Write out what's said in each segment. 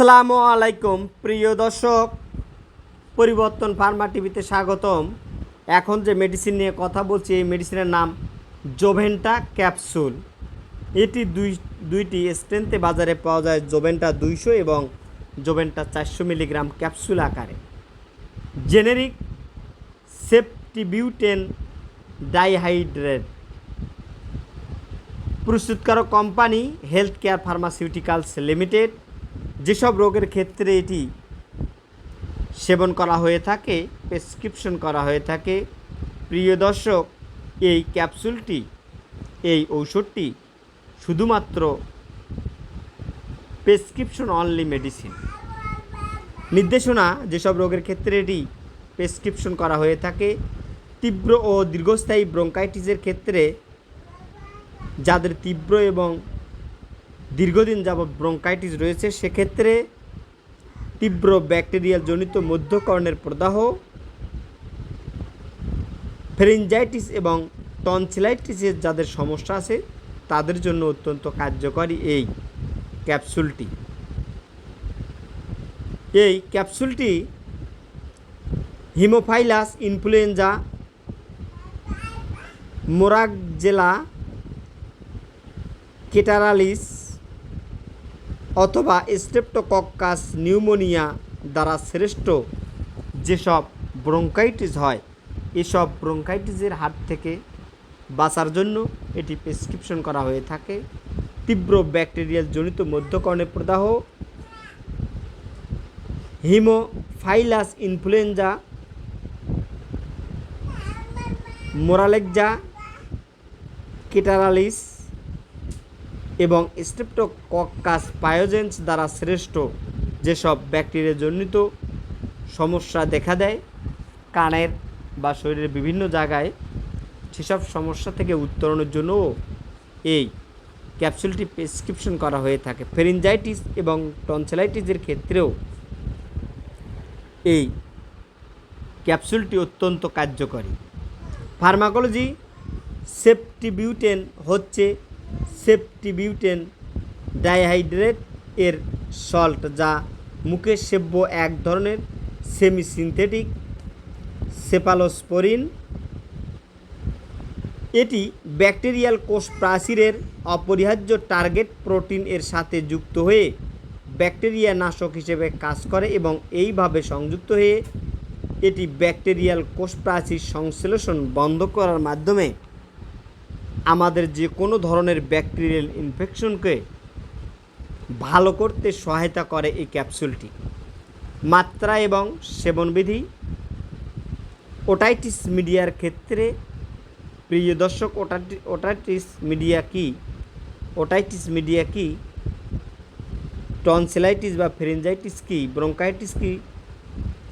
আসসালামু আলাইকুম, প্রিয় দর্শক। পরিবর্তন ফার্মা টিভিতে স্বাগতম। এখন যে মেডিসিন নিয়ে কথা বলছি, এই মেডিসিনের নাম জোভেন্টা ক্যাপসুল। এটি দুই, দুইটি স্ট্রেন্থে বাজারে পাওয়া যায় জোভেন্টা দুইশো এবং জোভেন্টা চারশো মিলিগ্রাম ক্যাপসুল আকারে। Generic সেপটিবিউটেন dihydrate. প্রস্তুতকারক company health care pharmaceuticals limited. যেসব রোগের ক্ষেত্রে এটি সেবন করা হয়ে থাকে, প্রেসক্রিপশন করা হয়ে থাকে, প্রিয় দর্শক, এই ক্যাপসুলটি, এই ঔষধটি শুধুমাত্র প্রেসক্রিপশন অনলি মেডিসিন। নির্দেশনা, যেসব রোগের ক্ষেত্রে এটি প্রেসক্রিপশন করা হয়ে থাকে, তীব্র ও দীর্ঘস্থায়ী ব্রঙ্কাইটিসের ক্ষেত্রে যাদের তীব্র এবং দীর্ঘদিন যাবৎ ব্রঙ্কাইটিস রয়েছে, সেক্ষেত্রে তীব্র ব্যাকটেরিয়াল জনিত মধ্যকর্ণের প্রদাহ, ফেরিনজাইটিস এবং টনসিলাইটিসের যাদের সমস্যা আছে, তাদের জন্য অত্যন্ত কার্যকরী এই ক্যাপসুলটি। এই ক্যাপসুলটি হিমোফাইলাস, ইনফ্লুয়েঞ্জা, মোরাগজেলা, কেটারালিস অথবা স্টেপ্টোকক্কাস নিউমোনিয়া দ্বারা শ্রেষ্ঠ যেসব ব্রঙ্কাইটিস হয়, এসব ব্রঙ্কাইটিসের হাত থেকে বাঁচার জন্য এটি প্রেসক্রিপশন করা হয়ে থাকে। তীব্র ব্যাকটেরিয়াল জনিত মধ্যকর্ণে প্রদাহ, হিমোফাইলাস ইনফ্লুয়েঞ্জা মোরালেকজা কেটারালিস এবং স্ট্রেপ্টোকক্কাস পায়োজেন্স দ্বারা শ্রেষ্ঠ যেসব ব্যাকটেরিয়া জনিত সমস্যা দেখা দেয়, কানের বা শরীরের বিভিন্ন জায়গায় সেসব সমস্যা থেকে উত্তরণের জন্যও এই ক্যাপসুলটি প্রেসক্রিপশন করা হয়ে থাকে। ফেরিনজাইটিস এবং টনসেলাইটিসের ক্ষেত্রেও এই ক্যাপসুলটি অত্যন্ত কার্যকরী। ফার্মাকোলজি সেপটিবিউটেন হচ্ছে সেপটিবিউটেন ডাইহাইড্রেট এর সল্ট, যা মুখে সেব্য এক ধরনের সেমি সিনথেটিক সেপালোস্পোরিন। এটি ব্যাকটেরিয়াল কোষ প্রাচীরের অপরিহার্য টার্গেট প্রোটিন এর সাথে যুক্ত হয়ে ব্যাকটেরিয়া নাশক হিসেবে কাজ করে এবং এইভাবে সংযুক্ত হয়ে এটি ব্যাকটেরিয়াল কোষ প্রাচীর সংশ্লেষণ বন্ধ করার মাধ্যমে আমাদের যে কোনো ধরনের ব্যাকটেরিয়াল ইনফেকশনকে ভালো করতে সহায়তা করে এই ক্যাপসুলটি। মাত্রা এবং সেবনবিধি, ওটাইটিস মিডিয়ার ক্ষেত্রে, প্রিয় দর্শক, ওটাটি, ওটাইটিস মিডিয়া কি? ওটাইটিস মিডিয়া কি? টনসিলাইটিস বা ফ্রেঞ্জাইটিস কি? ব্রঙ্কাইটিস কি?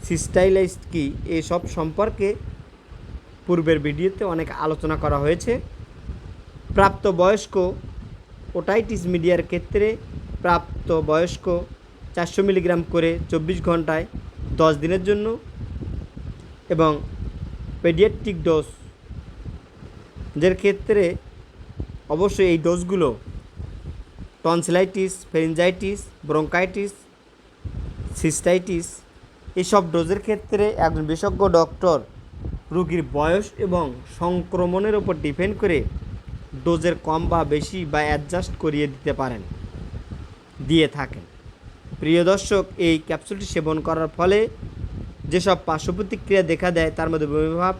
সিস্টাইলাইস কি? এসব সম্পর্কে পূর্বের ভিডিওতে অনেক আলোচনা করা হয়েছে। প্রাপ্তবয়স্ক ওটাইটিস মিডিয়ার ক্ষেত্রে প্রাপ্ত বয়স্ক চারশো মিলিগ্রাম করে চব্বিশ ঘন্টায় দশ দিনের জন্য এবং পেডিয়াট্রিক ডোজ। দের ক্ষেত্রে অবশ্যই এই ডোজগুলো টনসিলাইটিস ফেরিনজাইটিস ব্রঙ্কাইটিস সিস্টাইটিস এসব ডোজের ক্ষেত্রে একজন বিশেষজ্ঞ ডক্টর রোগীর বয়স এবং সংক্রমণের ওপর ডিপেন্ড করে ডোজের কম বা বেশি বা অ্যাডজাস্ট করিয়ে দিতে পারেন, দিয়ে থাকেন। প্রিয় দর্শক, এই ক্যাপসুলটি সেবন করার ফলে যেসব পার্শ্ব প্রতিক্রিয়া দেখা দেয়, তার মধ্যে বমিভাব,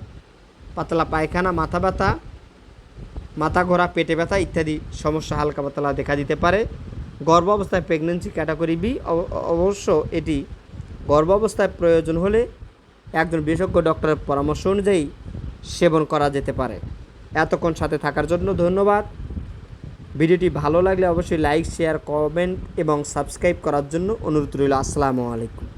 পাতলা পায়খানা, মাথা ব্যথা, মাথা ঘোরা, পেটে ব্যথা ইত্যাদি সমস্যা হালকা পাতলা দেখা দিতে পারে। গর্ভ অবস্থায় প্রেগনেন্সি ক্যাটাগরি বি অবশ্য এটি গর্ভ অবস্থায় প্রয়োজন হলে একজন বিশেষজ্ঞ ডক্টরের পরামর্শ অনুযায়ী সেবন করা যেতে পারে। এতক্ষণ সাথে থাকার জন্য ধন্যবাদ। ভিডিওটি ভালো লাগলে অবশ্যই লাইক, শেয়ার, কমেন্ট এবং সাবস্ক্রাইব করার জন্য অনুরোধ রইল। আসসালামু আলাইকুম।